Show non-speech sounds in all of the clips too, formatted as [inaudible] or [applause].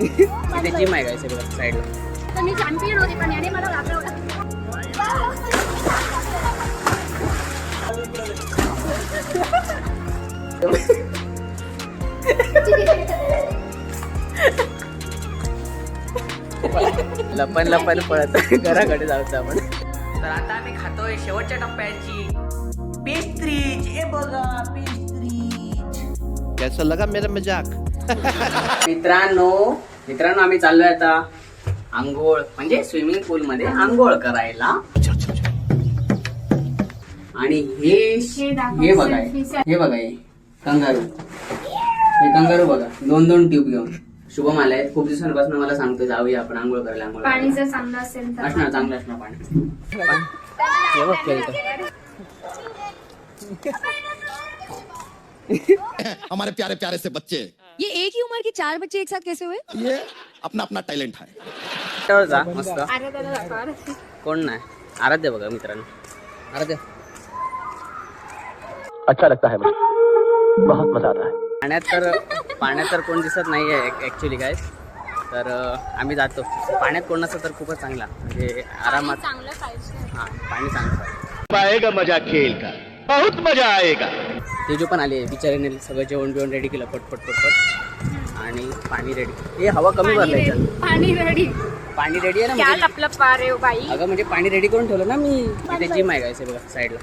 इथे जिम आहे काय सगळं साईडला तर मी चॅम्पियन होते पण याने मला घाबरवलं लपन लपन पळत. घराकडे जायचं आपण. तर आता आम्ही खातोय शेवटच्या टप्प्याची पेस्ट्रीज हे बघा पेस्ट्रीज कैसा लगा मेरा मजाक मित्रांनो मित्रांनो आम्ही चाललोय आता आंघोळ म्हणजे स्विमिंग पूल मध्ये आंघोळ करायला. आणि हे हे बघा हे. बघा हे कंगारू. हे कंगारू बघा दोन दोन ट्यूब घेऊन. शुभम आलाय खूप दिवसांपासून मला सांगतो जाऊया आपण आंघोळ करायला. आंघोळ. पाणी जर चांगलं असेल तर. असणार चांगलं असणार पाणी. हे. हमारे प्यारे प्यारे से बच्चे. ये एक ही उम्र के चार बच्चे एक साथ कैसे हुए? ये अपना अपना टैलेंट है। त्यावर जा मस्त अरे त्याला दाखवा. कोण नाही? आराध्य बघा मित्रांनो. आराध्य. अच्छा लगता है मुझे। बहुत मजा आता है। पाण्यात तर पाण्यात तर कोण दिसत नाहीये ऍक्च्युली काय तर अं, आम्ही जातो. पाण्यात कोण नसतं तर खूपच चांगला. म्हणजे आरामात चांगलं पाहिजे. हा पाणी चांगलं पाहिजे. आएगा मजा खेल का? बहुत मजा आएगा। तेजू पण आले बिचारीने सगळं जेवण बिवण रेडी केलं पटपट पटपट. आणि पाणी रेडी हे हवा कमी भरलंय याच्यात. पाणी रेडी पाणी रेडी आहे ना क्या म्हणजे- लपलप पा रे हो बाई अगं म्हणजे पाणी रेडी करून ठेवलं ना मी तिथे जिम आहे काय बघा साईडला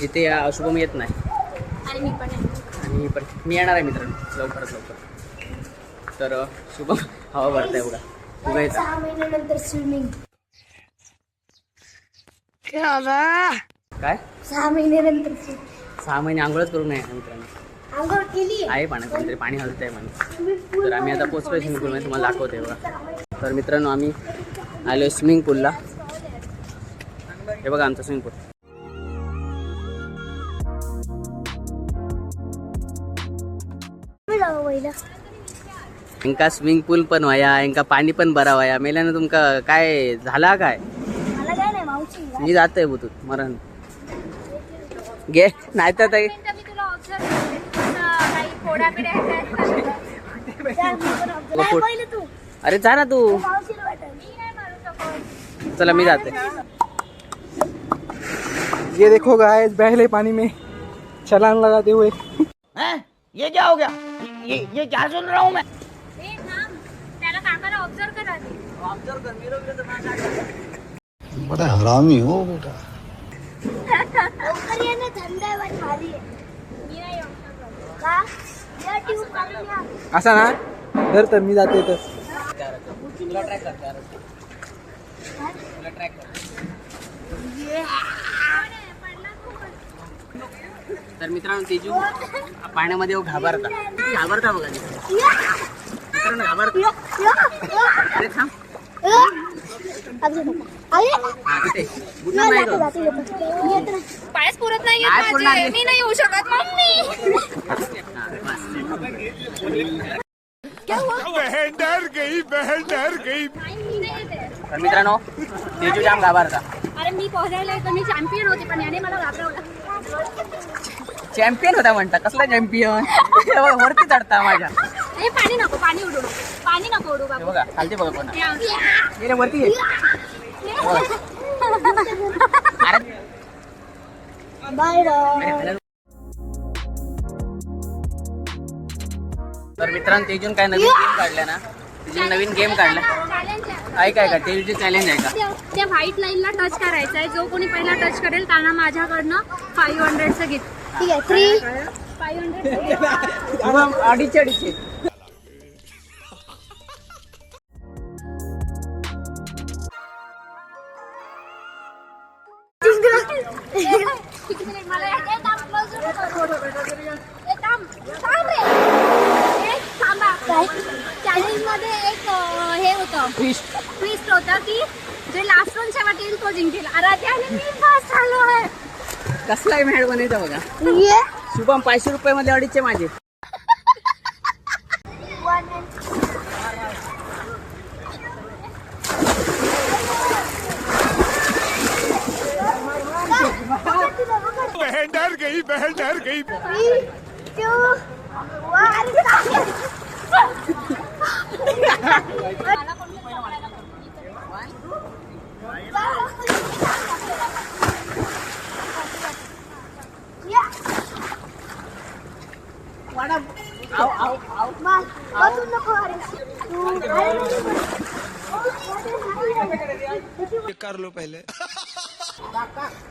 जिथे अं, शुभम येत नाही. आणि मी पण आहे. आणि मी पण मी येणार आहे मित्रांनो लवकरच लवकर. तर अं, शुभम हवा भरताय बघा येतं. सहा महिन्यानंतर स्विमिंग काय सहा महिन्यानंतर सहा महिने आंघोळच करू नये मित्रांनो. आंघोळ केली आहे पाण्यात कोणतरी पाणी हलत आहे म्हणे तर आम्ही आता पोचतोय स्विमिंग पूलमध्ये तुम्हाला दाखवते बघा. तर मित्रांनो आम्ही आलो स्विमिंग पूलला हे बघा आमचं स्विमिंग पूल इंका स्विमिंग पूल पण व्हाया इंका पाणी पण बरा व्हाया. मेल्यानं तुमका काय झाला काय? मी जातोय बुतूत मरण घे नाही तर ते- मी तुला ऑब्झर्व करते काही फोडाबिड्या आहेत काय? फोड- पहिले तू. अरे जा ना तू. नाही चला मी जाते. ये देखो गाइस बहले पानी में. छलांग लगाते हुए. ये क्या हो गया? ये ये क्या सुन रहा हूँ मैं? बड़ा हरामी हो बेटा. लवकर ये ना. का? या ट्यूब काढून या. असा ना? धर तर मी जाते तर तुला ट्रॅक करते तुला ट्रॅक करते तर मित्रांनो तेजू पाण्यामध्ये येऊ घाबरता. घाबरता बघा ती. मित्रांनो घाबरता. अरे थांब. पायच पुरत नाही. मी नाही येऊ शकत मम्मी. हा, बस. तर मित्रांनो तेजू जाम घाबरता. अरे मी पोहायला येतो मी चॅम्पियन होते पण याने मला घाबरवलं चॅम्पियन होता म्हणता कसला चॅम्पियन वरती चढता माझ्या. हे पाणी नको पाणी उडू नको. पाणी नको उडू हे बाबा बघा खालती बघा कोणा. या. ये रे वरती तर मित्रांनो तेजून काय नवीन गेम काढला ना? तेजून नवीन गेम काढला Challenge आहे. का तेजूचे चॅलेंज आहे का? त्या- व्हाईट लाईनला टच करायचं आहे जो कोणी पहिला टच करेल त्यांना माझ्याकडनं फाईव्ह हंड्रेडचं गिफ्ट ठीक आहे थ्री फाईव्ह हंड्रेड अडीचशे अडीचशे होतं ट्विस्ट होतं की जे लास्ट वन शेवट येईल तो जिंकेल. आराध्या आणि मी पास झालो आहे. मॅड बनायचा बघा. शुभम पाचशे रुपये मध्ये अडीचशे माझे. बहन डर गई बहन डर गई [laughs] Three, two, one. मा- बसून नको अरे. तू अरे नाही बस. कर लो पहले.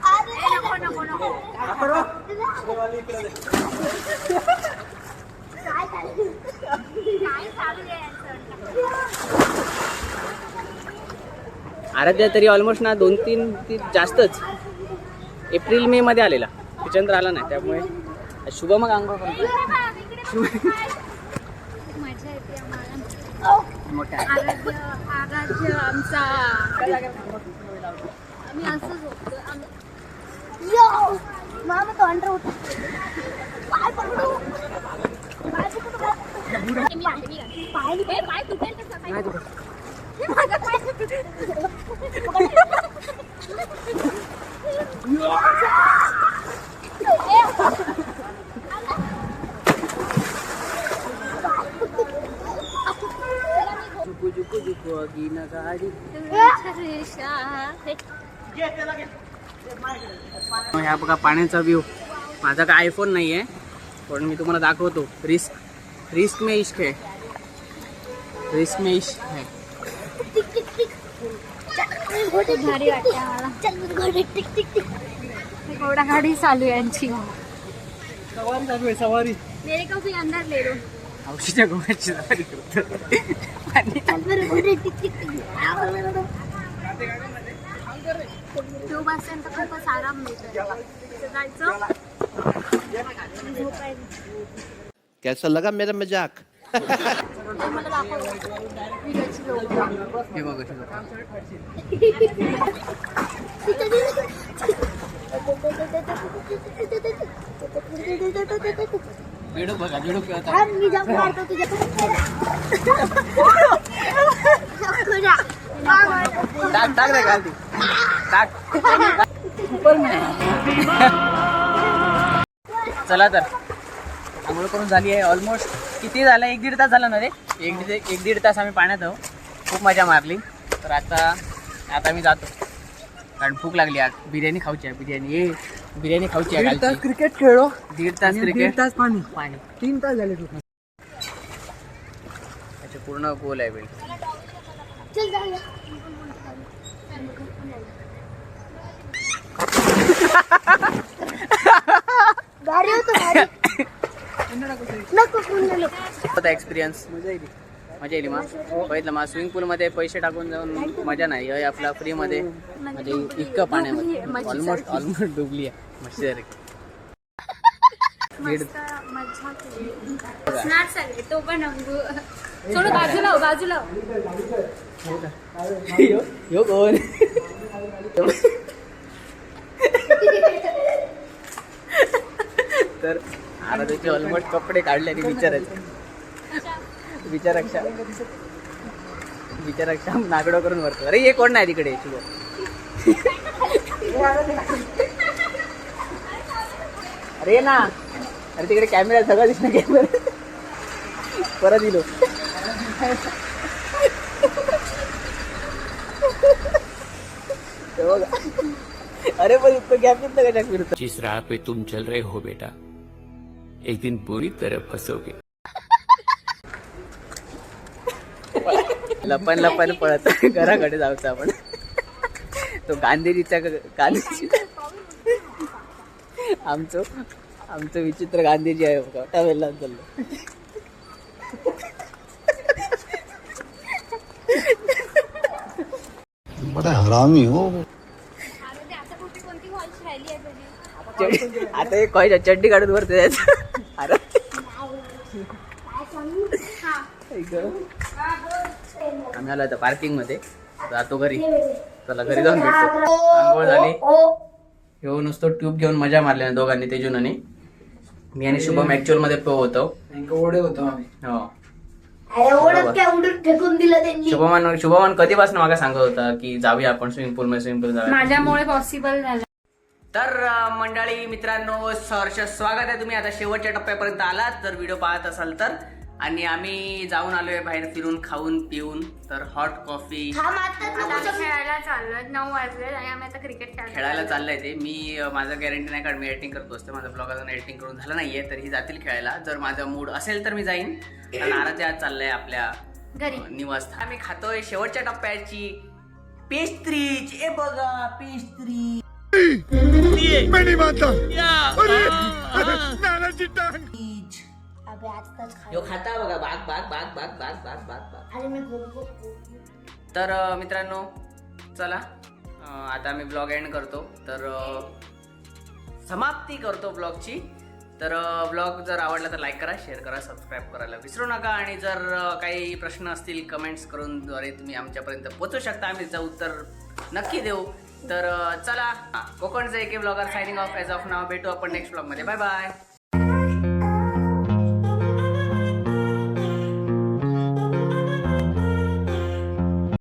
अरे नको नको नको. काय चालू काय चालू आहे यांचं? आराध्या तरी ऑलमोस्ट ना दोन तीन ती जास्तच. एप्रिल मे मध्ये आलेला. त्याच्यानंतर आला नाही त्यामुळे शुभ मग आंघोळ करतो बघ. मजा येते आम्हाला. मोठा आराध्य आराध्य आमचा. आम्ही असंच होतो आम्ही यो मामा तो अंडर होता पाय पकडू पाय पकडू. पाय पकडू. मी घालते, मी घालते. पाय ए, पाय तुटेल कसं पाय माझा पाय तुटेल. गाडी ह्या बघा पाण्याचा व्ह्यू माझा काय आयफोन नाही आहे पण मी तुम्हाला दाखवतो. रिस्क रिस्क में इश्क है. रिस्क में इश्क है. टिक टिक टिक घोडे भारी वाटते आम्हाला चल घोडे टिक टिक टिक घोडा गाडी चालू आहे यांची. सवारी चालू आहे सवारी. मेरे को भी अंदर ले लो. औषधा गोव्याची सवारी करतो. चल बरं घोडे टिक टिक टिक तो बसपर्यंत खूपच आराम मिळतो तिथे जायचं झोपायचं कैसा लगा मेरा मजाक ते मला दाखव व्हिडिओची लोक हे बघा व्हिडिओ बघा व्हिडिओ खेळता थांब, मी जंप मारतो तुझ्या टाक टाक रे घाल ती टाक. चला तर. आंघोळ करून झाली आहे ऑलमोस्ट किती झालं? एक दीड तास झाला ना रे? एक दीड एक दीड तास आम्ही पाण्यात आहो खूप मजा मारली. तर आता आता मी जातो. कारण भूक लागली आज. बिर्याणी खाऊची आहे. बिर्याणी. ये. बिर्याणी खाऊची आहे तास. क्रिकेट खेळलो. दीड तास क्रिकेट तास पाणी. पाणी. तीन तास झाले अच्छा पूर्ण गोल आहे बिल. चल जाऊया. भारी होतो एक्सपिरियन्स मजा येईल मजा येईल मग बघितलं मग स्विमिंग पूलमध्ये पैसे टाकून जाऊन मजा नाही. हे आपला फ्रीमध्ये म्हणजे इतकं पाण्यामध्ये. ऑलमोस्ट ऑलमोस्ट डुबली आहे. मच्छी सगळे तो पण अंगू. सोडू बाजूला हो, बाजूला हो. यो यो कोण? तर आता त्याचे ऑलमोस्ट कपडे काढले आणि विचारायचे. विचारक्षा. विचारक्षा नागडो करून वरतो. अरे हे कोण नाही तिकडे? शुभ अरे ना. अरे तिकडे कॅमेरा सगळं दिसला कॅमेरा परत दिलो [laughs] अरे पण इतकं गॅप इतकं कशा फिरतो? जिस राह पे तुम चल रहे हो बेटा एक दिन पूरी तरह फंसोगे. लपन लपन पळत. घराकडे जायचं आपण. तो गांधीजीचा गांधीजी. आमचं आमचं विचित्र गांधीजी आहे. चाललो बड़ा हरामी हो. आता एक कॉयच्या चड्डी काढून वरती जायचं. अरे हा आम्ही आलो आता पार्किंगमध्ये जातो घरी. चला घरी जाऊन भेटतो. आंघोळ झाली. ह्यो नुसतं ट्यूब घेऊन मजा मारली दोघांनी तेजून आणि मी आणि शुभम ऍक्च्युअलमध्ये पो होतो ओढे होतो आम्ही. हो. अरे ओढत काय उडून फेकून दिलं त्यांनी? शुभमान शुभमान कधीपासून मागा सांगत होता की जाऊया आपण स्विमिंग पूल मध्ये स्विमिंग पूल जाऊया. माझ्यामुळे पॉसिबल झालं. तर अं, मंडळी मित्रांनो सहर्ष स्वागत आहे तुम्ही. आता शेवटच्या टप्प्यापर्यंत आलात. जर व्हिडिओ पाहत असाल तर आणि आम्ही जाऊन आलोय बाहेर फिरून खाऊन पिऊन. तर हॉट कॉफी खेळायला चाललोय नऊ वाजले आणि आम्ही आता क्रिकेट खेळायला चाललंय. ते. मी माझं गॅरंटी नाही कारण मी एडिटिंग करतो असते माझा ब्लॉग अजून एडिटिंग करून झालं नाहीये तर ही जातील खेळायला. जर माझा मूड असेल तर मी जाईन. कारण आराध्य आज चाललंय आपल्या घरी. निवासस्थान. आम्ही खातोय शेवटच्या टप्प्याची पेस्ट्रीज ए बघा पेस्ट्री यो खाता बघा बाग बाग बाग बाग बाग बाग बाग बाग. तर अं, मित्रांनो चला. अं, आता मी ब्लॉग एंड करतो. तर अं, समाप्ती करतो ब्लॉगची. तर ब्लॉग जर आवडला तर लाईक करा शेअर करा सबस्क्राईब करायला विसरू नका. आणि जर अं, काही प्रश्न असतील कमेंट्स करून द्वारे तुम्ही आमच्यापर्यंत पोहोचू शकता. आम्ही त्याचं उत्तर नक्की देऊ. तर अं, चला. कोकणचे एके ब्लॉगर सायनिंग ऑफ एज ऑफ नाव भेटू आपण नेक्स्ट ब्लॉगमध्ये बाय बाय